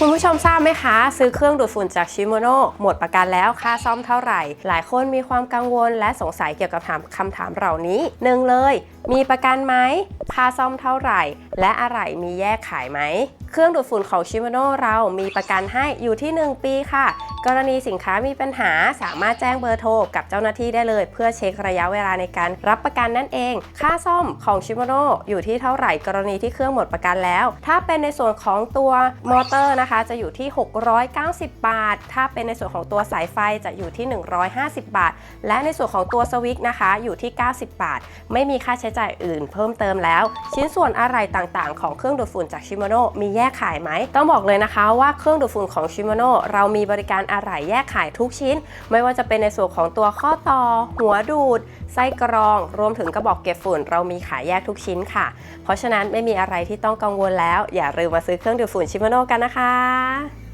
คุณผู้ชมทราบไหมคะ ซื้อเครื่องดูดฝุ่นจากชิโมโนหมดประกันแล้วค่าซ่อมเท่าไหร่ หลายคนมีความกังวลและสงสัยเกี่ยวกับถามคำถามเหล่านี้หนึ่งเลย มีประกันไหม ค่าซ่อมเท่าไหร่ และอะไรมีแยกขายไหม เครื่องดูดฝุ่นของชิมโนเรามีประกันให้อยู่ที่ 1 ปีค่ะ กรณีสินค้ามีปัญหาสามารถแจ้งเบอร์โทรกับเจ้าหน้าที่ได้เลย เพื่อเช็คระยะเวลาในการรับประกันนั่นเอง ค่าซ่อมของชิมโนอยู่ที่เท่าไหร่ กรณีที่เครื่องหมดประกันแล้ว ถ้าเป็นในส่วนของตัวมอเตอร์นะคะ จะอยู่ที่ 690 บาท ถ้าเป็นในส่วนของตัวสายไฟจะอยู่ที่ 150 บาท และในส่วนของตัวสวิตช์นะคะอยู่ที่ 90 บาท ไม่มีค่าใช้จ่ายอื่น เพิ่มเติมแล้วชิ้นส่วนอะไรต่างๆ ของเครื่องดูดฝุ่นจากชิโมโนมีแยกขายไหม ต้องบอกเลยนะคะว่าเครื่องดูดฝุ่นของชิมโนเรามีบริการอะไหล่แยกขายทุกชิ้น ไม่ว่าจะเป็นในส่วนของตัวข้อต่อ หัวดูด ไส้กรอง รวมถึงกระบอกเก็บฝุ่น เรามีขายแยกทุกชิ้นค่ะ เพราะฉะนั้นไม่มีอะไรที่ต้องกังวลแล้ว อย่าลืมมาซื้อเครื่องดูดฝุ่นชิโมโนกันนะคะ